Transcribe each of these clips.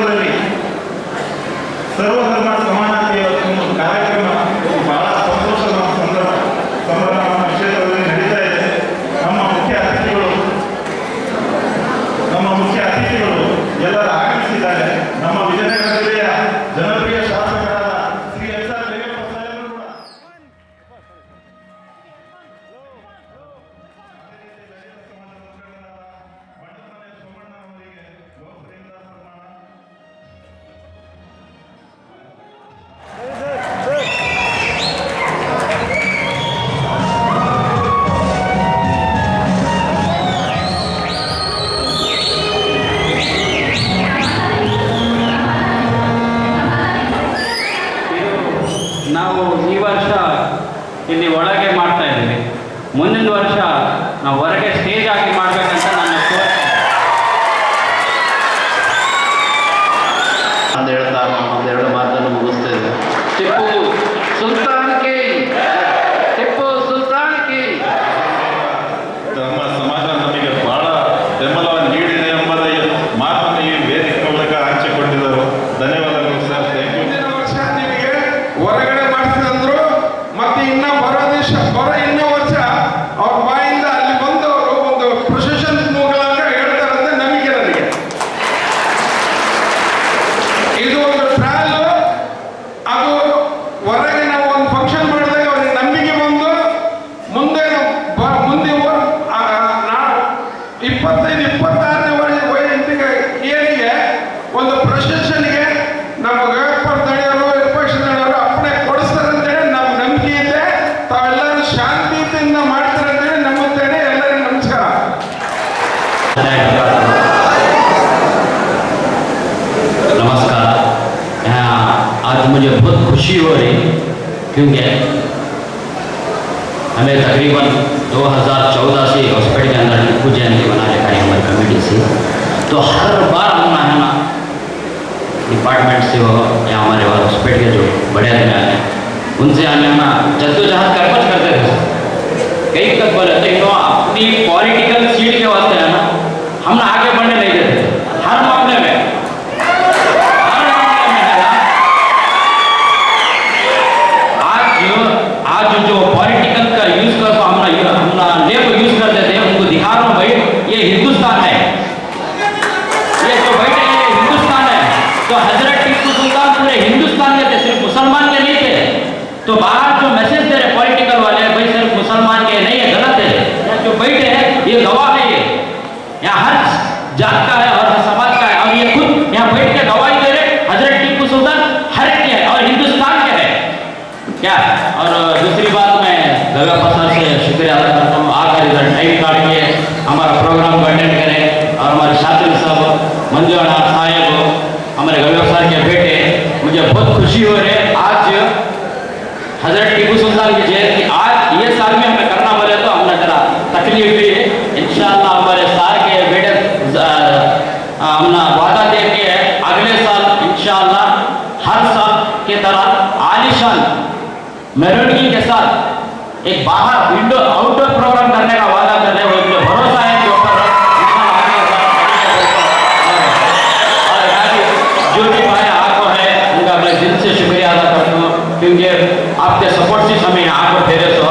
ಕ್ಷೇತ್ರದಲ್ಲಿ ಸರ್ವಧರ್ಮ ಮುಂದಿನ ವರ್ಷ ನಾವು ಹೊರಗೆ ಸ್ಟೇಜ್ ಆಗಿ क्योंकि हमें तकरीबन 2014 से हॉस्पिटल के अंदर टिप्पू जयंती बना रखा है हमारी कमेटी से। तो हर बार हम है ना, डिपार्टमेंट से हो या हमारे वहाँ हॉस्पिटल के जो बड़े अधिकारी हैं, उनसे हम है ना जद्दोजहद कर कुछ करते थे कई तक बोले तो अपनी पॉलिटिकल सीट के वास्ते है ना, हम ना आगे बढ़ने नहीं देते हर मामले में है ना आज जो आज जो पॉलिटिकल का यूज़ कर को हम ना हम ना लेब यूज़ कर देते हैं उनको दिखा रहा हूँ भाई ये हिंदुस्तान है ये जो बैठे हैं ये हिंदुस्तान है तो हज़रत टिप्पू सुल्तान पूरे हिंदुस्तान के थे सिर्फ़ मुसलमान के नहीं थे तो बाहर जो मैसेज दे रहे पॉलिटिकल वाले भाई सिर्फ़ मुसलमान के नहीं है गलत है यहाँ जो बैठे हैं ये गवाह है ये यहाँ हर जात का है और हर समाज का है और ये खुद यहाँ बैठ के गवाही दे रहे हज़रत टिप्पू सुल्तान हर एक के है और हिंदुस्तान के है क्या? और दूसरी बात मैं गव्या सर से शुक्रिया अदा करता हूँ। आकर इधर टाइम काट के हमारा प्रोग्राम को अटेंड करें और हमारे शातिर साहब मंजूरा साहेब, हमारे गव्या सर के बेटे, मुझे बहुत खुशी हो रही है। आज हज़रत टीपू सुल्तान की जयंती, आज ये साल में हमें करना बोले तो हमने जरा तकलीफ़ भी है। इंशाल्लाह हमारे सार के बेटे हमने वादा दे के है अगले साल इंशाल्लाह हर साल के तरह आलिशान मेरोडगी के साथ एक बाहर इंडोर आउटडोर प्रोग्राम करने का वादा कर रहे हैं भरोसा है यहाँ भी जो भी भाई आपको है, उनका मैं दिल से शुक्रिया अदा करता हूँ, क्योंकि आपके सपोर्ट से हमें यहाँ पर ठहरे सो।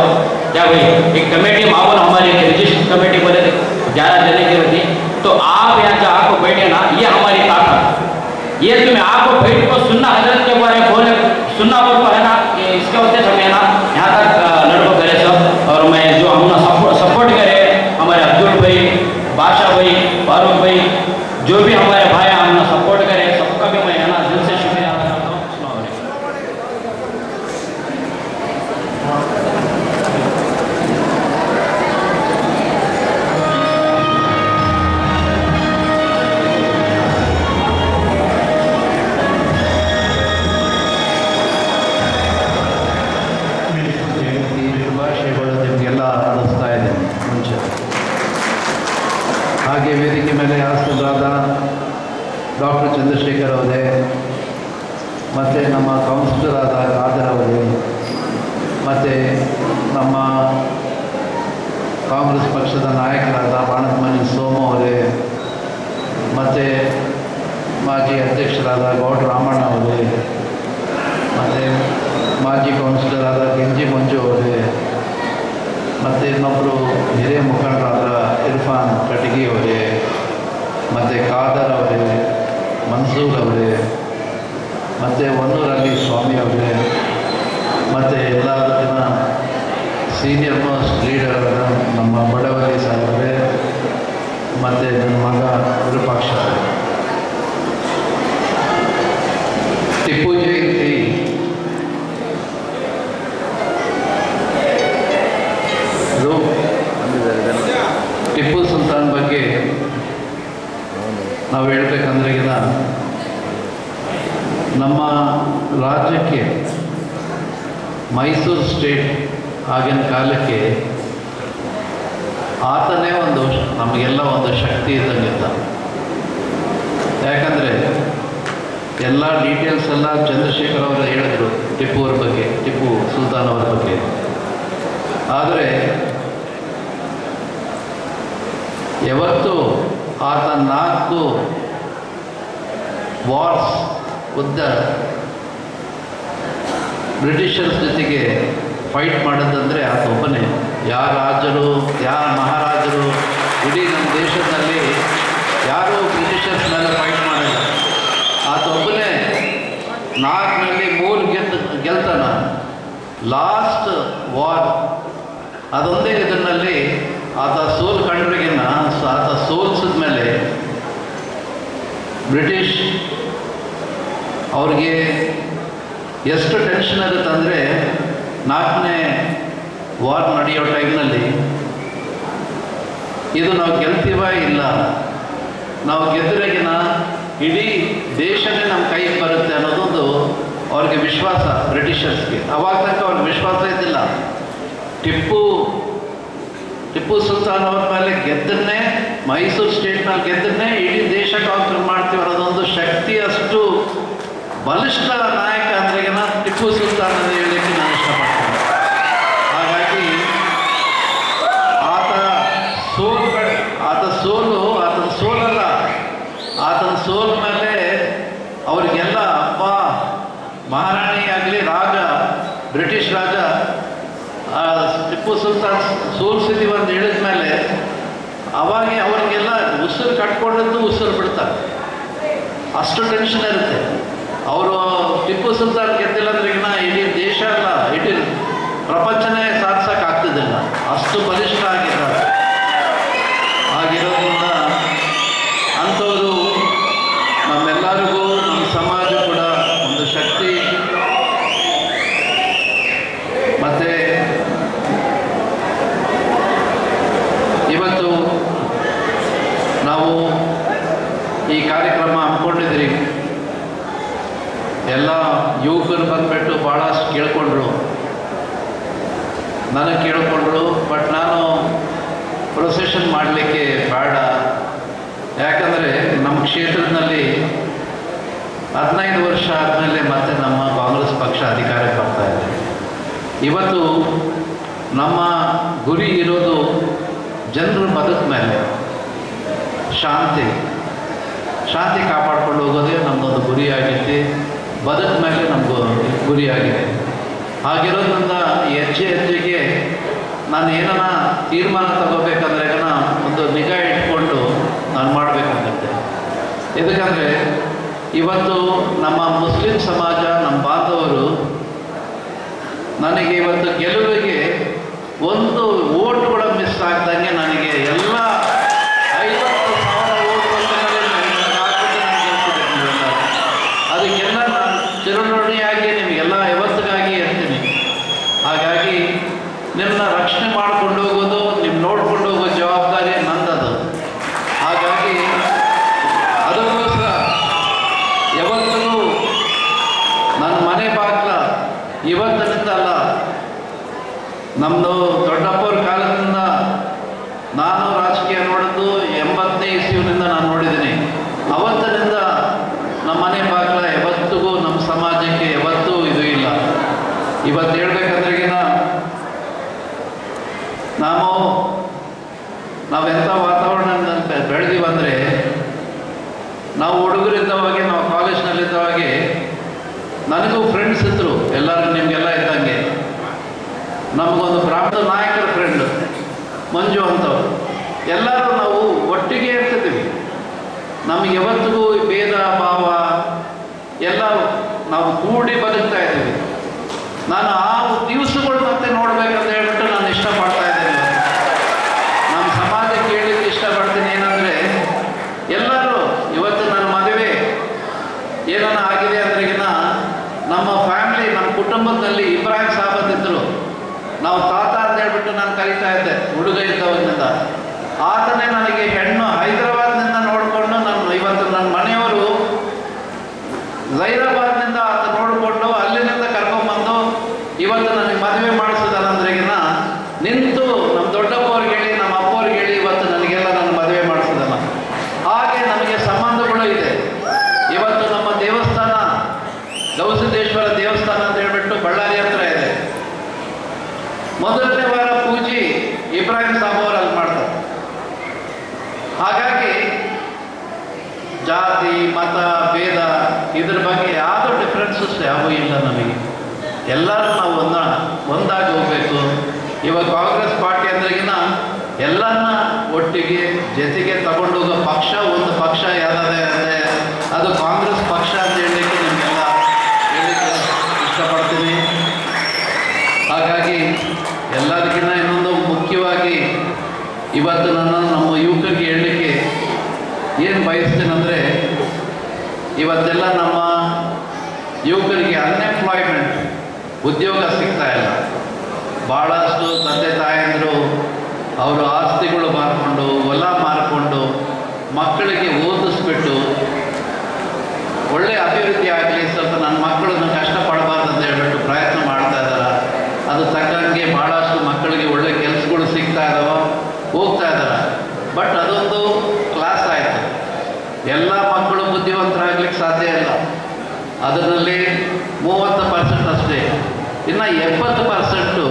क्या भाई, एक कमेटी मामूल हमारी एक रजिस्टर कमेटी थे, ग्यारह जने की होती। तो आप यहाँ जो आपको बैठे ना, ये हमारी ताकत। ये तुम्हें आपको बैठ को सुनना हज़रत के बारे में बोले, सुनना बोल को है ना। इसके से हमें ना, यहाँ तक लड़को करे सब, और मैं जो हम सपोर्ट करे, हमारे अब्दुल भाई, बादशाह भाई ಹಾಗೆ ವೇದಿಕೆ ಮೇಲೆ ಆಸನ ಮುಖಂಡರಾದ ಡಾಕ್ಟರ್ ಚಂದ್ರಶೇಖರ್ ಅವರೇ, ಮತ್ತು ನಮ್ಮ ಕೌನ್ಸಿಲರಾದ ಖಾದರ್ ಅವರೇ, ಮತ್ತು ನಮ್ಮ ಕಾಂಗ್ರೆಸ್ ಪಕ್ಷದ ನಾಯಕರಾದ ಬಾಣದಮನಿ ಸೋಮ ಅವರೇ, ಮತ್ತು ಮಾಜಿ ಅಧ್ಯಕ್ಷರಾದ ಗೌಡ ರಾಮಣ್ಣ ಅವರೇ, ಮತ್ತು ಮಾಜಿ ಕೌನ್ಸಿಲರಾದ ಕೆಂಜಿ ಮಂಜು ಅವರೇ. ಮತ್ತು ಇನ್ನೊಬ್ಬರು ಹಿರಿಯ ಮುಖಂಡರಾದ ಇರ್ಫಾನ್ ಕಟಗಿ ಅವರೇ, ಮತ್ತು ಖಾದರ್ ಅವರೇ, ಮನ್ಸೂರ್ ಅವರೇ, ಮತ್ತು ಹೊನ್ನೂರಲ್ಲಿ ಸ್ವಾಮಿ ಅವರೇ, ಮತ್ತು ಎಲ್ಲ ಜನ ಸೀನಿಯರ್ ಮೋಸ್ಟ್ ಲೀಡರ್ ನಮ್ಮ ಬಡವಲಿ ಸಾಹೇಬ್ರೆ ಮತ್ತು ನನ್ನ ಮಗ ವಿರೂಪಾಕ್ಷ. ಟಿಪ್ಪು ಜಯಂತಿ ನಾವು ಹೇಳ್ಬೇಕಂದ್ರೆ ಈಗ ನಮ್ಮ ರಾಜ್ಯಕ್ಕೆ ಮೈಸೂರು ಸ್ಟೇಟ್ ಆಗಿನ ಕಾಲಕ್ಕೆ ಆತನೇ ಒಂದು ನಮಗೆಲ್ಲ ಒಂದು ಶಕ್ತಿ ಇದ್ದಂಗಿದ್ದ. ಯಾಕಂದರೆ ಎಲ್ಲ ಡೀಟೇಲ್ಸ್ ಎಲ್ಲ ಚಂದ್ರಶೇಖರ್ ಅವರು ಹೇಳಿದರು ಟಿಪ್ಪು ಅವ್ರ ಬಗ್ಗೆ, ಟಿಪ್ಪು ಸುಲ್ತಾನ್ ಅವರ ಬಗ್ಗೆ. ಆದರೆ ಯಾವತ್ತು ಆತ ನಾಲ್ಕು ವಾರ್ಸ್ ಉದ್ದ ಬ್ರಿಟಿಷರ್ಸ್ ಜೊತೆಗೆ ಫೈಟ್ ಮಾಡೋದಂದರೆ ಆತ ಒಬ್ಬನೇ. ಯಾರ ರಾಜರು ಯಾರ ಮಹಾರಾಜರು, ಇಡೀ ನಮ್ಮ ದೇಶದಲ್ಲಿ ಯಾರೂ ಬ್ರಿಟಿಷರ್ಸ್ ಮೇಲೆ ಫೈಟ್ ಮಾಡಿಲ್ಲ. ಆತ ಒಬ್ಬನೇ. ನಾಲ್ಕನಲ್ಲಿ ಮೂರು ಗೆದ್ದು, ಗೆಲ್ತಾನ. ಲಾಸ್ಟ್ ವಾರ್ ಅದೊಂದೇ ಇದರಲ್ಲಿ ಆತ ಸೋಲ್ ಕಂಡ್ರಿಗಿನ್ನ ಆತ ಸೋಲ್ಸಿದ ಮೇಲೆ ಬ್ರಿಟಿಷ್ ಅವ್ರಿಗೆ ಎಷ್ಟು ಟೆನ್ಷನ್ ಆಗುತ್ತೆ ಅಂದರೆ ನಾಲ್ಕನೇ ವಾರ್ ನಡೆಯೋ ಟೈಮ್ನಲ್ಲಿ ಇದು ನಾವು ಗೆಲ್ತೀವ ಇಲ್ಲ? ನಾವು ಗೆದ್ದರೆಗಿನ ಇಡೀ ದೇಶನೇ ನಮ್ಮ ಕೈಗೆ ಬರುತ್ತೆ ಅನ್ನೋದೊಂದು ಅವ್ರಿಗೆ ವಿಶ್ವಾಸ ಬ್ರಿಟಿಷರ್ಸ್ಗೆ. ಅವಾಗ ತನಕ ಅವ್ರಿಗೆ ವಿಶ್ವಾಸ ಇದ್ದಿಲ್ಲ. ಟಿಪ್ಪು ಟಿಪ್ಪು ಸುಲ್ತಾನ್ ಅವ್ರ ಮೇಲೆ ಗೆದ್ದನ್ನೇ, ಮೈಸೂರು ಸ್ಟೇಟ್ನಲ್ಲಿ ಗೆದ್ದನ್ನೇ, ಇಡೀ ದೇಶ ಕಾಂಕ್ರೀಟ್ ಮಾಡ್ತೀವಿ ಅನ್ನೋದೊಂದು ಶಕ್ತಿ ಅಷ್ಟು ಬಲಿಷ್ಠ ನಾಯಕ ಅಂದ್ರೆ ಟಿಪ್ಪು ಸುಲ್ತಾನ್ ಅಂತ ಹೇಳಲಿಕ್ಕೆ ನಾನು ಇಷ್ಟಪಡ್ತೇನೆ. ಹಾಗಾಗಿ ಆತ ಸೋಲ್ ಆತ ಸೋಲು ಆತನ ಸೋಲಲ್ಲ ಆತನ ಸೋಲ್ ಮೇಲೆ ಅವರಿಗೆಲ್ಲ ಅಪ್ಪ ಮಹಾರಾಣಿ ಆಗಲಿ ರಾಜ ಬ್ರಿಟಿಷ್ ರಾಜ ಆ ಟಿಪ್ಪು ಸುಲ್ತಾನ್ ಸೋಲ್ಸಿದೀವಿ ಅಂತ ಹೇಳಿದ ಮೇಲೆ ಅವಾಗೆ ಅವರಿಗೆಲ್ಲ ಉಸಿರು ಕಟ್ಕೊಂಡದ್ದು ಉಸಿರು ಬಿಡ್ತಾರೆ. ಅಷ್ಟು ಟೆನ್ಷನ್ ಇರುತ್ತೆ. ಅವರು ಟಿಪ್ಪು ಸುಲ್ತಾನ್ ಗೆದ್ದಿಲ್ಲ ಅಂದ್ರೆ ಈಗ ಇಡೀ ದೇಶ ಅಲ್ಲ ಇಡೀ ಪ್ರಪಂಚನೇ ಸಾಧಿಸೋಕ್ಕಾಗ್ತಿದ್ದಿಲ್ಲ ಅಷ್ಟು ಬಲಿಷ್ಠ ಆಗಿದ್ದಾರೆ ಆಗಿರೋದ್ರಿಂದ ಅಂಥವರು ನಮ್ಮೆಲ್ಲರಿಗೂ ನಮ್ಮ ಸಮಾಜ ಕೂಡ ಒಂದು ಶಕ್ತಿ ಮತ್ತೆ ಇವತ್ತು ನಾವು ಈ ಕಾರ್ಯಕ್ರಮ ಹಮ್ಮಿಕೊಂಡಿದ್ದೀರಿ ಎಲ್ಲ ಯುವಕರು ಬಂದ್ಬಿಟ್ಟು ಭಾಳಷ್ಟು ಕೇಳ್ಕೊಂಡ್ರು. ನನಗೆ ಕೇಳ್ಕೊಂಡ್ರು ಬಟ್ ನಾನು ಪ್ರೊಸೆಷನ್ ಮಾಡಲಿಕ್ಕೆ ಬೇಡ. ಯಾಕಂದರೆ ನಮ್ಮ ಕ್ಷೇತ್ರದಲ್ಲಿ ಹದಿನೈದು ವರ್ಷ ಆದಮೇಲೆ ಮತ್ತೆ ನಮ್ಮ ಕಾಂಗ್ರೆಸ್ ಪಕ್ಷ ಅಧಿಕಾರಕ್ಕೆ ಬರ್ತಾ ಇದೆ. ಇವತ್ತು ನಮ್ಮ ಗುರಿ ಇರೋದು ಜನರ ಬದುಕ ಮೇಲೆ. ಶಾಂತಿ. ಶಾಂತಿ ಕಾಪಾಡ್ಕೊಂಡು ಹೋಗೋದೇ ನಮ್ಮದೊಂದು ಗುರಿಯಾಗೈತಿ ಬದುಕ ಮೇಲೆ ನಮಗೂ ಗುರಿಯಾಗಿದೆ. ಹಾಗಿರೋದ್ರಿಂದ ಹೆಜ್ಜೆ ಹೆಜ್ಜೆಗೆ ನಾನು ಏನನ್ನ ತೀರ್ಮಾನ ತಗೋಬೇಕಂದ್ರೆ ಒಂದು ನಿಗಾ ಇಟ್ಕೊಂಡು ನಾನು ಮಾಡಬೇಕಾಗತ್ತೆ. ಎದಕ್ಕಂದರೆ ಇವತ್ತು ನಮ್ಮ ಮುಸ್ಲಿಂ ಸಮಾಜ ನಮ್ಮ ಬಾಂಧವರು ನನಗೆ ಇವತ್ತು ಗೆಲುವಿಗೆ ಒಂದು ಓಟ್ ಕೂಡ ಮಿಸ್ ಆಗ್ದಂಗೆ ನನಗೆ ಎಲ್ಲ ಐವತ್ತು ಸಾವಿರ ಓಟ್ ಬಂದಲ್ಲಿ ನನಗೆ ಹಾಕಿದ್ದು ನನಗೆ ಗೆಲ್ಸಿದೆ ನೀವೆಲ್ಲ. ಅದಕ್ಕೆಲ್ಲ ನಾನು ಚಿರಋಣಿಯಾಗಿ ನಿಮಗೆಲ್ಲ ಯಾವತ್ತಿಗಾಗಿ ಇರ್ತೀನಿ ಹಾಗಾಗಿ ನಿಮ್ಮನ್ನ ರಕ್ಷಣೆ ಮಾಡ್ಕೊಂಡು ಹೋಗೋದು ನಿಮ್ಮ ನೋಡ್ಕೊಂಡು ಹೋಗೋ ಜವಾಬ್ದಾರಿ ನಂದದು ಹಾಗಾಗಿ ಅದಕ್ಕೋಸ್ಕರ ಯಾವತ್ತಿಗೂ ನನ್ನ ಮನೆ ಬಾಗ್ಲ ಇವತ್ತಿನಿಂದ ಅಲ್ಲ ನಮ್ಮದು ದೊಡ್ಡಪ್ಪವ್ರ ಕಾಲದಿಂದ ನಾನು ರಾಜಕೀಯ ನೋಡಿದ್ದು ಎಂಬತ್ತನೇ ಇಸ್ವಿನಿಂದ ನಾನು ನೋಡಿದ್ದೀನಿ ನಾವು ಹುಡುಗರಿದ್ದವಾಗೆ ನಾವು ಕಾಲೇಜ್ನಲ್ಲಿದ್ದವಾಗೆ ನನಗೂ ಫ್ರೆಂಡ್ಸ್ ಇದ್ದರು ಎಲ್ಲರೂ ನಿಮಗೆಲ್ಲ ಇದ್ದಂಗೆ. ನಮಗೊಂದು ಬ್ರಾಹ್ಮಣ ನಾಯಕರ ಫ್ರೆಂಡು ಮಂಜು ಅಂತವ್ರು. ಎಲ್ಲರೂ ನಾವು ಒಟ್ಟಿಗೆ ಇರ್ತಿದ್ದೀವಿ ನಮಗೆ ಯಾವತ್ತಿಗೂ ಭೇದ, ಭಾವ, ಎಲ್ಲ ನಾವು ಕೂಡಿ ಬದುಕ್ತಾ ಇದ್ದೀವಿ ನಾನು ಆ ದಿವಸಗಳು ಮತ್ತೆ ನೋಡ್ಬೇಕಂತ ಹೇಳ್ಬಿಟ್ಟು ನಾನು ಇಷ್ಟಪಡ್ತಾ ಇದ್ದೇನೆ ನಮ್ಮ ಸಮಾಜಕ್ಕೆ ಹೇಳಿಕ್ಕೆ ಇಷ್ಟಪಡ್ತೀನಿ ಏನಂದರೆ ಎಲ್ಲರೂ ಇವತ್ತು ನನ್ನ ಮದುವೆ ಏನಾನ ಆಗಿದೆ ಅಂದ್ರೆಗಿನ ನಮ್ಮ ಫ್ಯಾಮಿಲಿ ನಮ್ಮ ಕುಟುಂಬದಲ್ಲಿ ಇಬ್ರಾಹಿಂ ಸಾಬತ್ ಇದ್ದರು ನಾವು ತಾತ ಅಂತ ಹೇಳ್ಬಿಟ್ಟು ನಾನು ಕರಿತಾ ಇದ್ದೆ ಹುಡುಗ ಇದ್ದವನಿಂದ ಆತನೇ ನನಗೆ ಹೆಣ್ಣು ಹೈದರಾಬಾದ್ನಿಂದ ನೋಡಿಕೊಂಡು ನಾನು ಇವತ್ತು ನನ್ನ ಮನೆಯವರು ಜೈರಾಬಾದ್ನಿಂದ ಆತ ನೋಡಿಕೊಂಡು ಅಲ್ಲಿನಿಂದ ಕರ್ಕೊಂಡ್ಬಂದು ಇವತ್ತು ನನಗೆ ಮದುವೆ ಮಾಡಿಸಿದಾನಂದ್ರೆಗಿನ ನಿಂತು ನಮ್ಮ ದೊಡ್ಡಪ್ಪವ್ರಿಗೆ ಹೇಳಿ ನಮ್ಮ ಅಪ್ಪವ್ರಿಗೆ ಹೇಳಿ ಇವತ್ತು ನನಗೆಲ್ಲ ನನ್ನ ಮದುವೆ ಮಾಡಿಸಿದಾನ. ಹಾಗೆ ನಮಗೆ ಸಂಬಂಧಗಳು ಇದೆ. ಇವತ್ತು ನಮ್ಮ ದೇವಸ್ಥಾನ, ಗೌಸಿದ್ದೇಶ್ವರ ದೇವಸ್ಥಾನ ಅಂತ ಹೇಳ್ಬಿಟ್ಟು ಬಳ್ಳಾರಿ ಹತ್ರ ಇದೆ. ಮೊದಲನೇ ವಾರ ಪೂಜೆ ಇಬ್ರಾಹಿಂ ಸಾಬು ಅಲ್ಲಿ ಮಾಡ್ತಾರೆ. ಹಾಗಾಗಿ ಜಾತಿ, ಮತ ಇದ್ರ ಬಗ್ಗೆ ಯಾವುದೂ ಡಿಫ್ರೆನ್ಸಸ್ ಯಾವೂ ಇಲ್ಲ ನಮಗೆ. ಎಲ್ಲರೂ ನಾವು ಒಂದ, ಒಂದಾಗಿ ಹೋಗಬೇಕು. ಇವಾಗ ಕಾಂಗ್ರೆಸ್ ಪಾರ್ಟಿ ಅಂದ್ರೆಗಿನ ಎಲ್ಲನ್ನ ಒಟ್ಟಿಗೆ ಜೊತೆಗೆ ತಗೊಂಡೋಗೋ ಪಕ್ಷ, ಒಂದು ಪಕ್ಷ ಯಾವ್ದಾದ್ರೆ ಅಂದರೆ ಅದು ಕಾಂಗ್ರೆಸ್ ಪಕ್ಷ ಅಂತ ಹೇಳಲಿಕ್ಕೆ ನಿಮಗೆಲ್ಲ ಹೇಳಲಿಕ್ಕೆ ಇಷ್ಟಪಡ್ತೀನಿ ಹಾಗಾಗಿ ಎಲ್ಲದಕ್ಕಿಂತ ಇನ್ನೊಂದು ಮುಖ್ಯವಾಗಿ ಇವತ್ತು ನನ್ನ ನಮ್ಮ ಯುವಕರಿಗೆ ಹೇಳಲಿಕ್ಕೆ ಏನು ಬಯಸ್ತೇನೆಂದರೆ ಇವತ್ತೆಲ್ಲ ನಮ್ಮ ಯುವಕರಿಗೆ ಅನ್ಎಂಪ್ಲಾಯ್ಮೆಂಟ್ ಉದ್ಯೋಗ ಸಿಗ್ತಾ ಇಲ್ಲ. ಭಾಳಷ್ಟು ತಂದೆ ತಾಯಂದರು ಅವರು ಆಸ್ತಿಗಳು ಮಾರಿಕೊಂಡು, ಹೊಲ ಮಾರಿಕೊಂಡು, ಮಕ್ಕಳಿಗೆ ಓದಿಸ್ಬಿಟ್ಟು ಒಳ್ಳೆ ಅಭಿವೃದ್ಧಿ ಆಗಲಿ, ಸ್ವಲ್ಪ ನನ್ನ ಮಕ್ಕಳನ್ನು ಕಷ್ಟಪಡಬಾರ್ದು ಅಂತ ಹೇಳ್ಬಿಟ್ಟು ಪ್ರಯತ್ನ ಮಾಡ್ತಾ ಇದ್ದಾರೆ ಅದು ತಕ್ಕಂಗೆ ಭಾಳಷ್ಟು ಮಕ್ಕಳಿಗೆ ಒಳ್ಳೆ ಕೆಲಸಗಳು ಸಿಗ್ತಾ ಇದಾವ, ಹೋಗ್ತಾ ಇದ್ದಾರೆ ಬಟ್ ಅದೊಂದು ಕ್ಲಾಸ್ ಆಯಿತು ಎಲ್ಲ ಮಕ್ಕಳು ಬುದ್ಧಿವಂತರಾಗ್ಲಿಕ್ಕೆ ಸಾಧ್ಯ ಇಲ್ಲ. ಅದರಲ್ಲಿ ಮೂವತ್ತು ಪರ್ಸೆಂಟ್ ಅಷ್ಟೇ. ಇನ್ನು ಎಪ್ಪತ್ತು ಪರ್ಸೆಂಟು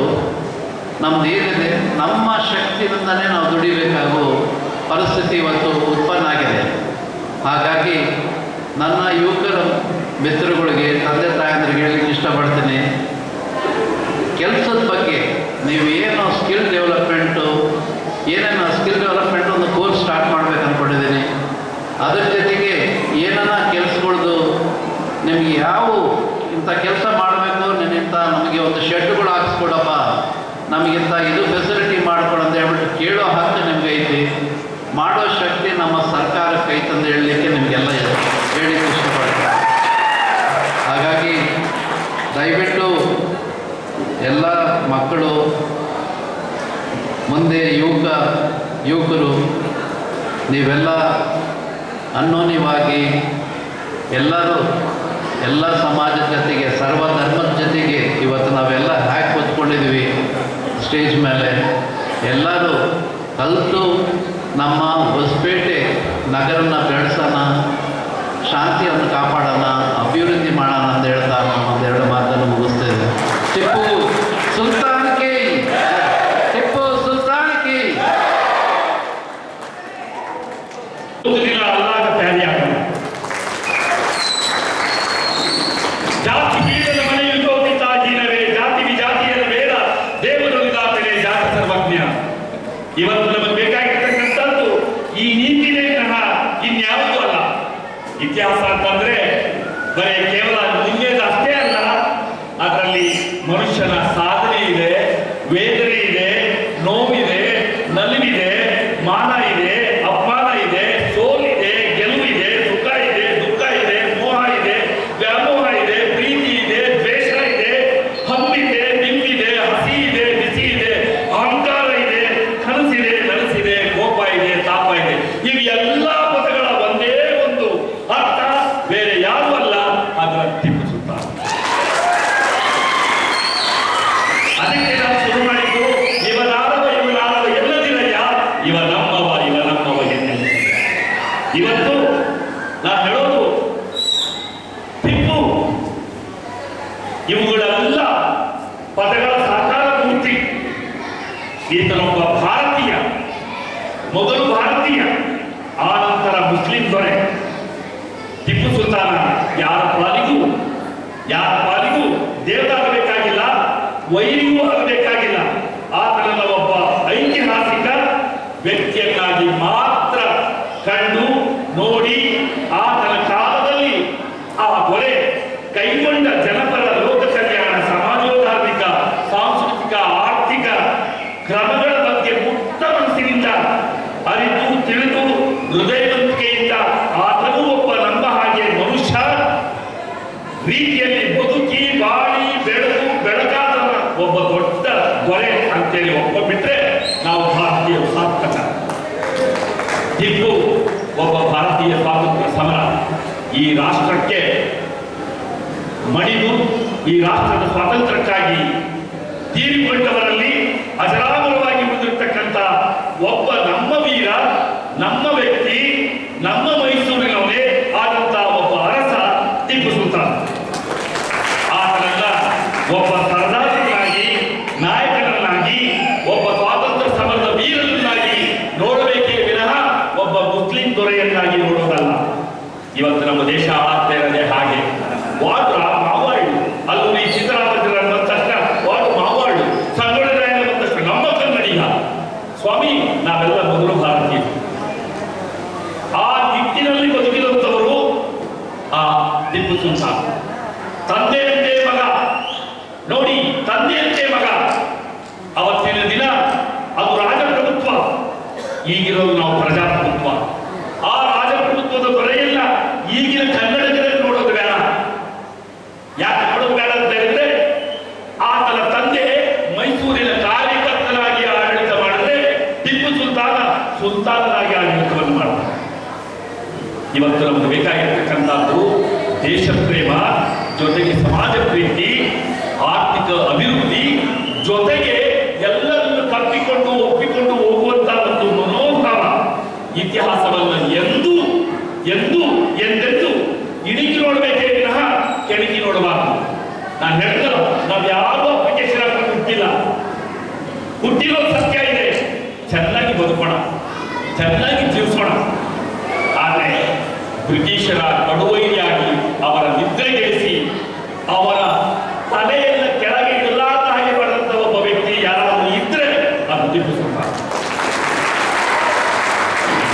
ನಮ್ದು ಏನಿದೆ ನಮ್ಮ ಶಕ್ತಿಯಿಂದನೇ ನಾವು ದುಡಿಬೇಕಾಗೋ ಪರಿಸ್ಥಿತಿ ಇವತ್ತು ಉತ್ಪನ್ನ ಆಗಿದೆ. ಹಾಗಾಗಿ ನನ್ನ ಯುವಕರ ಮಿತ್ರಗಳಿಗೆ ತಂದೆ ತಾಯಂದ್ರಿಗೆ ಹೇಳಲಿಕ್ಕೆ ಇಷ್ಟಪಡ್ತೀನಿ. ಕೆಲಸದ ಬಗ್ಗೆ ನೀವು ಏನು ಸ್ಕಿಲ್ ಡೆವಲಪ್ಮೆಂಟು ಏನೇನು ಸ್ಕಿಲ್ ಡೆವಲಪ್ಮೆಂಟ್ ಒಂದು ಕೋರ್ಸ್ ಸ್ಟಾರ್ಟ್ ಮಾಡ್ಬೇಕು ಅಂದ್ಕೊಂಡಿದ್ದೀನಿ ಅದ್ರ ಜೊತೆಗೆ ಏನನ್ನ ಕೆಲಸಗಳ್ದು ನಿಮಗೆ ಯಾವ ಇಂಥ ಕೆಲಸ ಮಾಡಬೇಕು ನಿನ್ನಿಂತ ನಮಗೆ ಒಂದು ಶೆಡ್ಗಳು ಹಾಕ್ಸ್ಕೊಡಪ್ಪ. ನಮಗಿಂತ ಇದು ಫೆಸಿಲಿಟಿ ಮಾಡ್ಕೊಡು ಅಂತ ಹೇಳ್ಬಿಟ್ಟು ಕೇಳೋ ಹಕ್ಕು ನಿಮಗೆ ಐತಿ. ಮಾಡೋ ಶಕ್ತಿ ನಮ್ಮ ಸರ್ಕಾರ ಕೈತಂದು ಹೇಳಲಿಕ್ಕೆ ನಿಮಗೆಲ್ಲ ಹೇಳಿ ಇಷ್ಟಪಡ್ತಾರೆ ಹಾಗಾಗಿ ದಯವಿಟ್ಟು ಎಲ್ಲ ಮಕ್ಕಳು, ಮುಂದೆ ಯುವಕ, ಯುವಕರು, ನೀವೆಲ್ಲ ಅನ್ನೋನ್ಯವಾಗಿ ಎಲ್ಲರೂ ಎಲ್ಲ ಸಮಾಜದ ಜೊತೆಗೆ, ಸರ್ವ ಧರ್ಮದ ಜೊತೆಗೆ ಇವತ್ತು ನಾವೆಲ್ಲ ಹ್ಯಾಕ್ ಹೊತ್ಕೊಂಡಿದ್ದೀವಿ ಸ್ಟೇಜ್ ಮೇಲೆ. ಎಲ್ಲರೂ ಕಲಿತು ನಮ್ಮ ಹೊಸಪೇಟೆ ನಗರನ ಬೆಳೆಸೋಣ, ಶಾಂತಿಯನ್ನು ಕಾಪಾಡೋಣ, ಅಭಿವೃದ್ಧಿ ಮಾಡೋಣ ಅಂತ ಹೇಳ್ತಾ ನಾನು ಒಂದೆರಡು ಮಾತನ್ನು ಮುಗಿಸ್ತೇನೆ ಟಿಪ್ಪು ಕ್ರಮಗಳ ಬಗ್ಗೆ ಮುಕ್ತ ಮನಸ್ಸಿನಿಂದ ಅರಿತು ತಿಳಿದು ಹೃದಯವಂತಿಕೆಯಿಂದ ಆತನೂ ಒಬ್ಬ ನಮ್ಮ ಹಾಗೆ ಮನುಷ್ಯ. ರೀತಿಯಲ್ಲಿ ಬದುಕಿ, ಬಾಳಿ, ಬೆಳಕು ಬೆಳಕಾದ ಒಬ್ಬ ದೊಡ್ಡ ದೊರೆ ಅಂತೇಳಿ ಒಪ್ಪಬಿಟ್ರೆ ನಾವು ಭಾರತೀಯ ಸಾರ್ಥಕ. ಟಿಪ್ಪು ಒಬ್ಬ ಭಾರತೀಯ ಸ್ವಾತಂತ್ರ್ಯ ಸಮರ. ಈ ರಾಷ್ಟ್ರಕ್ಕೆ ಮಣಿದು ಈ ರಾಷ್ಟ್ರದ ಸ್ವಾತಂತ್ರ್ಯಕ್ಕಾಗಿ ತೀರಿಕೊಂಡವರಲ್ಲಿ ಅಜರಾಮರವಾಗಿ ಉಳಿದಿರ್ತಕ್ಕಂಥ ಒಬ್ಬ ನಮ್ಮ ವೀರ ನಮ್ಮ ವ್ಯಕ್ತಿ ನಮ್ಮ ಮೈಸೂರಿನವನೇ ಆದಂತ ಒಬ್ಬ ಅರಸ ಟಿಪ್ಪು ಸುಲ್ತಾನ್ ಆತನನ್ನ ಒಬ್ಬ ಸರ್ದಾರನಾಗಿ ಒಬ್ಬ ಸ್ವಾತಂತ್ರ್ಯ ಸಮರದ ವೀರನನ್ನಾಗಿ ನೋಡಬೇಕೇ ವಿನಃ ಒಬ್ಬ ಮುಸ್ಲಿಂ ದೊರೆಯನ್ನಾಗಿ ನೋಡೋದಲ್ಲ. ಇವತ್ತು ನಮ್ಮ ದೇಶ ಆಗ್ತಾ ಇರೋದೇ ಹಾಗೆ. ವಾಡ್ರ ಮಾವಾಳು ಅಲ್ಲೂ ಈ ಸಿದ್ದರಾಮಯ್ಯ ಬಂದ ತಕ್ಷಣ ವಾಡು ಮಾವಾಳು ಸಂಗೊಳ್ಳಿ ಬಂದ ತಕ್ಷಣ ನಮ್ಮ ಕನ್ನಡಿಗ ಸ್ವಾಮಿ ನಾವೆಲ್ಲ ಮೊದಲು ಭಾರತೀಯರು ಆ ನಿಟ್ಟಿನಲ್ಲಿ ಬದುಕಿದಂಥವರು ಆ ಟಿಪ್ಪು ಸುಲ್ತಾನ್ ತಂದೆಯಂತೆ ಮಗ ನೋಡಿ ತಂದೆಯಂತೆ ಮಗ ಅವತ್ತಿನ ದಿನ ಅದು ರಾಜಪ್ರಭುತ್ವ ಈಗಿರೋದು ನಾವು ಪ್ರಜಾಪ್ರಭುತ್ವ ಆ ರಾಜಪ್ರಭುತ್ವದ ದೊರೆಯಲ್ಲ ಈಗಿನ ಕನ್ನಡಿಗರಲ್ಲಿ ನೋಡೋದು ಬೇಡ ಯಾಕೆ ನೋಡೋದು ಬೇಡ ಅಂತ ಹೇಳಿದ್ರೆ ಆತನ ತಂದೆ ಮೈಸೂರಿನ ಕಾರ್ಯಕರ್ತನಾಗಿ ಆಡಳಿತ ಮಾಡಿದ್ರೆ ಟಿಪ್ಪು ಸುಲ್ತಾನನಾಗಿ ಆಡಳಿತವನ್ನು ಮಾಡ್ತಾರೆ. ಇವತ್ತು ನಮಗೆ ಬೇಕಾಗಿರ್ತಕ್ಕಂಥದ್ದು ದೇಶ ಪ್ರೇಮ ಜೊತೆಗೆ ಸಮಾಜ ಪ್ರೀತಿ ಆರ್ಥಿಕ ಅಭಿವೃದ್ಧಿ ಜೊತೆಗೆ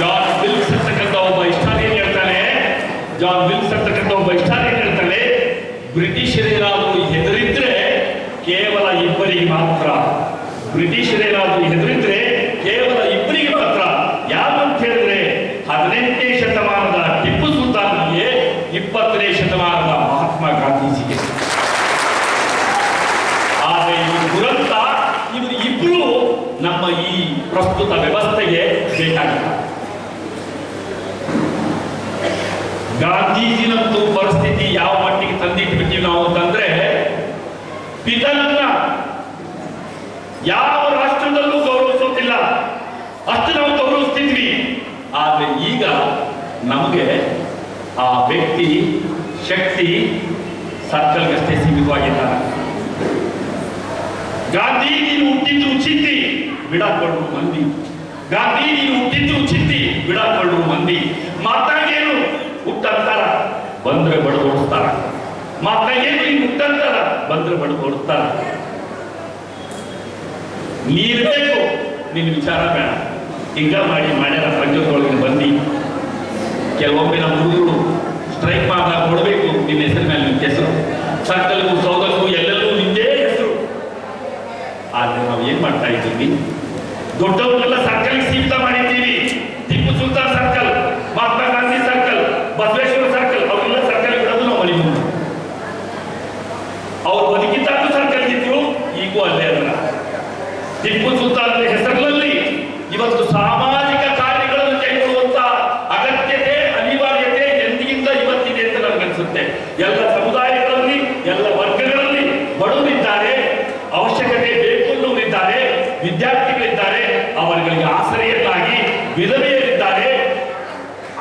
ಜಾನ್ ವಿಲ್ಸ್ ಅಂತಕ್ಕಂಥ ಒಬ್ಬ ಇಷ್ಟಾನೇನ್ ಹೇಳ್ತಾನೆ ಜಾನ್ ವಿಲ್ಸ್ ಅಂತಕ್ಕಂಥ ಒಬ್ಬ ಇಷ್ಟಾನೇನ್ ಹೇಳ್ತಾನೆ ಬ್ರಿಟಿಷರೇನಾದರೂ ಹೆದರಿದ್ರೆ ಕೇವಲ ಇಬ್ಬರಿಗೆ ಮಾತ್ರ. ಬ್ರಿಟಿಷರೇನಾದರೂ ಹೆದರಿದ್ರೆ ಕೇವಲ ಇಬ್ಬರಿಗೆ ಮಾತ್ರ. ಯಾರು ಅಂತ ಹೇಳಿದ್ರೆ ಹದಿನೆಂಟನೇ ಶತಮಾನದ ಟಿಪ್ಪು ಸುಲ್ತಾನ್ಗೆ ಇಪ್ಪತ್ತನೇ ಶತಮಾನದ ಮಹಾತ್ಮ ಗಾಂಧೀಜಿಗೆ. ಆದರೆ ಇವರು ದುರಂತ ಇವರು ಇಬ್ಬರು ನಮ್ಮ ಈ ಪ್ರಸ್ತುತ ವ್ಯವಸ್ಥೆಗೆ ಬೇಕಾಗಿಲ್ಲ. ಗಾಂಧೀಜಿನಂತೂ ಪರಿಸ್ಥಿತಿ ಯಾವ ಮಟ್ಟಿಗೆ ತಂದಿಟ್ಬಿಟ್ಟಿವಿ ನಾವು ಅಂತಂದ್ರೆ ಪಿತನನ್ನ ಯಾವ ರಾಷ್ಟ್ರದಲ್ಲೂ ಗೌರವಿಸೋದಿಲ್ಲ. ಅಷ್ಟು ನಾವು ಗೌರವಿಸ್ತಿದ್ವಿ. ಆದ್ರೆ ಈಗ ನಮಗೆ ಆ ವ್ಯಕ್ತಿ, ಶಕ್ತಿ ಸರ್ಕಲ್ಗಷ್ಟೇ ಸೀಮಿತವಾಗಿದ್ದಾನೆ ಗಾಂಧಿ ನೀನು ಹುಟ್ಟಿದ್ದು ಚಿಂತಿ ಬಿಡಾಕೊಳ್ಳುವ ಮಂದಿ. ಗಾಂಧೀಜಿ ಹುಟ್ಟಿದ್ದು ಚಿಂತಿ ಬಿಡಾಕೊಳ್ಳುವ ಮಂದಿ. ಮಾತಾಗೇನು ಹುಟ್ಟಂತಾರ ಬಂದ್ರೆ ಬಡದು ಓಡಿಸ್ತಾರ ಏನು ಈಗ ಹುಟ್ಟಂತಾರ ಬಂದ್ರೆ ಬಡದು ಓಡಿಸ್ತಾರ ನೀರ್ಬೇಕು ನಿನ್ ವಿಚಾರ ಬೇಡ. ಹಿಂಗ ಮಾಡಿ ಮಾಡ್ಯಾರ ಪಂಚದೊಳಗೆ ಬಂದಿ ಕೆಲವೊಮ್ಮೆ ನಮ್ಮ ಹುಡುಗರು ಸ್ಟ್ರೈಕ್ ಮಾಡಿದಾಗ ಕೊಡಬೇಕು ನಿನ್ನ ಹೆಸರು ಮೇಲೆ ನಿನ್ನ ಹೆಸರು. ಸರ್ಕಲ್ಗೂ ಸೌದಕ್ಕೂ ಎಲ್ಲೆಲ್ಲೂ ನಿಂದೇ ಹೆಸರು. ಆದ್ರೆ ನಾವು ಏನ್ ಮಾಡ್ತಾ ಇದ್ದೀವಿ? ದೊಡ್ಡವರೆಲ್ಲ ಸರ್ಕಲ್ ಸೀಮಿತ ಮಾಡಿದ್ದೀವಿ Tipu Sultan circle Mahatma Gandhi circle Basaveshwara circle ಅವರೆಲ್ಲ ಸರ್ಕಲ್ ಬಿಡೋದು ನಾವು ಮನೆ ಮುಂದೆ ಅವ್ರು ಬದುಕಿದ್ದಾಗೂ ಸರ್ಕಲ್ ಇದ್ರು ಈಗೂ ಅಲ್ಲೇ ಅಲ್ಲ ಟಿಪ್ಪು ಸುಲ್ತಾನ್ ಹೆಸರಿನಲ್ಲಿ ಇವತ್ತು ಸಾಮಾಜಿಕ ಕಾರ್ಯಗಳನ್ನು ಕೈಗೊಳ್ಳುವಂತ ಅಗತ್ಯತೆ ಅನಿವಾರ್ಯತೆ ಎಂದಿಗಿಂತ ಇವತ್ತಿದೆ ಅಂತ ನನಗನ್ಸುತ್ತೆ ಎಲ್ಲ ಸಮುದಾಯಗಳಲ್ಲಿ ಎಲ್ಲ ವರ್ಗಗಳಲ್ಲಿ ಬಡವರಿದ್ದಾರೆ ಅವಶ್ಯಕತೆ ಬೇಕು ಅನ್ನೋರಿದ್ದಾರೆ ವಿದ್ಯಾರ್ಥಿಗಳಿದ್ದಾರೆ ಅವರುಗಳಿಗೆ ಆಸರೆಯನ್ನಾಗಿ ವಿಧವೆಯರಿದ್ದಾರೆ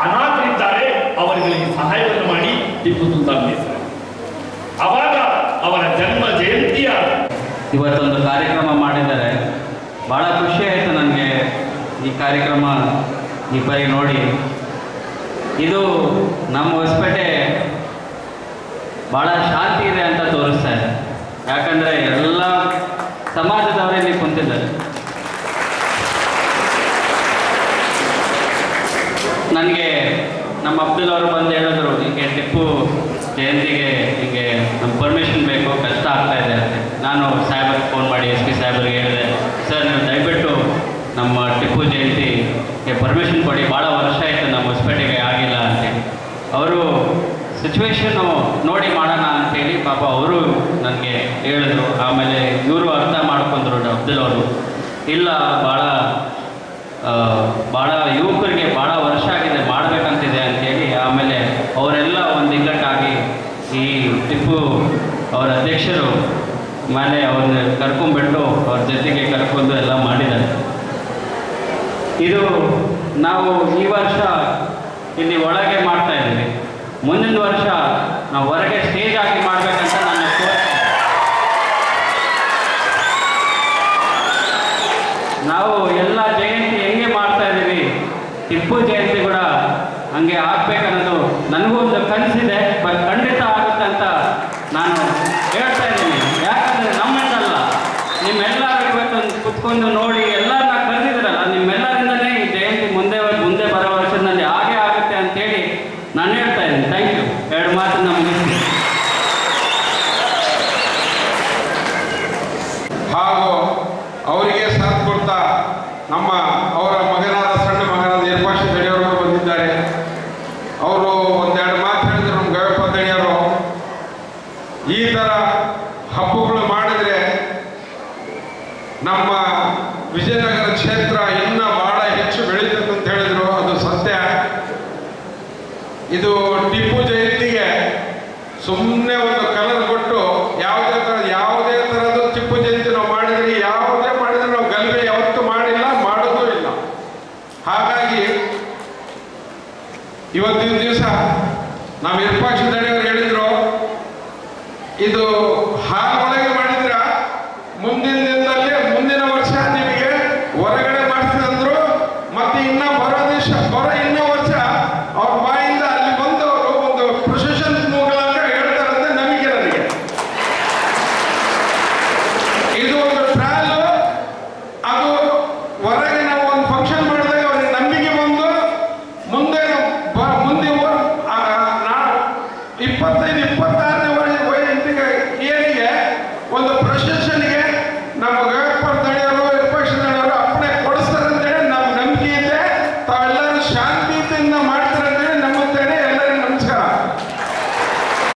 ಅನಾಥರಿದ್ದಾರೆ ಅವರುಗಳಿಗೆ ಸಹಾಯವನ್ನು ಮಾಡಿ ಟಿಪ್ಪು ಸುಲ್ತಾನ್ ಹೆಸರು ಅವಾಗ ಅವರ ಜನ್ಮ ಜಯಂತಿಯ ಇವತ್ತೊಂದು ಕಾರ್ಯಕ್ರಮ ಮಾಡಿದ್ದಾರೆ ಭಾಳ ಖುಷಿ ಆಯಿತು ನನಗೆ ಈ ಕಾರ್ಯಕ್ರಮ ಈ ಬಾರಿ ನೋಡಿ. ಇದು ನಮ್ಮ ಹೊಸಪೇಟೆ ಭಾಳ ಶಾಂತಿ ಇದೆ ಅಂತ ತೋರಿಸ್ತಾ ಇದೆ. ಯಾಕಂದರೆ ಎಲ್ಲ ಸಮಾಜದವರೇ ಇಲ್ಲಿ ಕುಂತಿದ್ದಾರೆ. ನನಗೆ ನಮ್ಮ ಅಬ್ದುಲ್ ಅವರು ಬಂದು ಹೇಳಿದ್ರು ಹೀಗೆ ಟಿಪ್ಪು ಜಯಂತಿಗೆ ಹೀಗೆ ನಮ್ಮ ಪರ್ಮಿಷನ್ ಬೇಕು, ಕಷ್ಟ ಆಗ್ತಾ ಇದೆ ಅಂತ. ನಾನು ಸಾಹೇಬ್ರಿಗೆ ಫೋನ್ ಮಾಡಿ, ಎಸ್ ಪಿ ಸಾಹೇಬರಿಗೆ ಹೇಳಿದೆ, ಸರ್, ನೀವು ದಯವಿಟ್ಟು ನಮ್ಮ ಟಿಪ್ಪು ಜಯಂತಿಗೆ ಪರ್ಮಿಷನ್ ಕೊಡಿ. ಭಾಳ ವರ್ಷ ಆಯಿತು ನಮ್ಮ ಹೊಸಪೇಟೆಗೆ ಆಗಿಲ್ಲ ಅಂತೇಳಿ ಅವರು ಸಿಚುವೇಶನ್ನು ನೋಡಿ ಮಾಡೋಣ ಅಂತೇಳಿ ಪಾಪ ಅವರು ನನಗೆ ಹೇಳಿದ್ರು. ಆಮೇಲೆ ಇವರು ಅರ್ಥ ಮಾಡ್ಕೊಂಡ್ರು ಅಬ್ದುಲ್ ಅವರು. ಇಲ್ಲ ಭಾಳ ಭಾಳ ಯುವಕರಿಗೆ ಭಾಳ ವರ್ಷ ಆಗಿದೆ, ಮಾಡಬೇಕಂತಿದೆ ಅಂತೇಳಿ ಆಮೇಲೆ ಅವರೆಲ್ಲ ಒಂದು ಇಕ್ಕಟ್ಟಾಗಿ ಈ ಟಿಪ್ಪು ಅವರ ಅಧ್ಯಕ್ಷರು ಮೇಲೆ ಅವ್ರನ್ನ ಕರ್ಕೊಂಡ್ಬಿಟ್ಟು ಅವ್ರ ಜೊತೆಗೆ ಕರ್ಕೊಂಡು ಎಲ್ಲ ಮಾಡಿದ್ದಾರೆ. ಇದು ನಾವು ಈ ವರ್ಷ ಇಲ್ಲಿ ಒಳಗೆ ಮಾಡ್ತಾ ಇದ್ದೀವಿ. ಮುಂದಿನ ವರ್ಷ ನಾವು ಹೊರಗೆ ಸ್ಟೇಜ್ ಆಗಿ ಮಾಡಬೇಕಂತ ನನ್ನ ಕೋರಿಕೆ ನಾವು ಎಲ್ಲ ಜಯಂತಿ ಹೆಂಗೆ ಮಾಡ್ತಾ ಇದ್ದೀವಿ ಟಿಪ್ಪು ಜಯಂತಿ ಕೂಡ ಹಂಗೆ ಆಗ್ಬೇಕನ್ನೋದು ನನಗೂ ಒಂದು ಕನಸಿದೆ ಬಟ್ ಖಂಡಿತ ಆಗುತ್ತೆ ಅಂತ ನಾನು ಹೇಳ್ತಾ ಇದ್ದೀನಿ ಯಾಕಂದರೆ ನಮ್ಮಿಂದಲ್ಲ ನಿಮ್ಮೆಲ್ಲರೂ ಇವತ್ತೊಂದು ಕುತ್ಕೊಂಡು ನೋಡಿ ಎಲ್ಲರನ್ನ ಕರೆದಿದ್ರಲ್ಲ ನಿಮ್ಮೆಲ್ಲರಿಂದಲೇ ಈ ಜಯಂತಿ ಮುಂದೆ ಮುಂದೆ ಬರೋ ವರ್ಷದಲ್ಲಿ ಹಾಗೆ ಆಗುತ್ತೆ ಅಂತೇಳಿ ನಾನು ಹೇಳ್ತಾ ಇದ್ದೀನಿ ಥ್ಯಾಂಕ್ ಯು ಎರಡು ಮಾತನ್ನ ಮುಗಿಸ್ತೀನಿ ಹಾಗೂ ಅವರಿಗೆ ಸಾಥ್ ಕೊಡ್ತಾ ನಮ್ಮ ಅವರ ಮಗನಾದ ಸಣ್ಣ ಮಗನಾದ ಯರ್ಪಾಶ ದಣಿಯವರು ಬಂದಿದ್ದಾರೆ ಅವರು ಒಂದೆರಡು ಮಾತು ಹೇಳಿದ್ರು ನಮ್ಮ ಗವಿಪ್ಪ ದಣಿಯವರು ಈ ಥರ ಹಬ್ಬಗಳು ಮಾಡಿದರೆ ನಮ್ಮ ವಿಜಯನಗರ ಕ್ಷೇತ್ರ ಇನ್ನ ಬಹಳ ಹೆಚ್ಚು ಬೆಳೀತದೆ ಅಂತ ಹೇಳಿದ್ರು ಅದು ಸತ್ಯ ಇದು ಟಿಪ್ಪು ಜಯಂತಿಗೆ ಸುಮ್ಮನೆ ಒಂದು ಕಲರ್ ಕೊಟ್ಟು ಯಾವುದೇ ಥರ ಯಾವುದೇ ಥರದ ಟಿಪ್ಪು ಜಯಂತಿ ನಾವು ಮಾಡಿದ್ರಿ ಯಾವುದೇ ಮಾಡಿದ್ರೆ ನಾವು ಗಲ್ಬೆ ಯಾವತ್ತೂ ಮಾಡಿಲ್ಲ ಮಾಡೋದು ಇಲ್ಲ ಹಾಗಾಗಿ ಇವತ್ತಿನ ದಿವಸ ನಾವು ವಿರೂಪಾಕ್ಷ ಹೇಳಿದ್ರು ಇದು ಹಾಲ್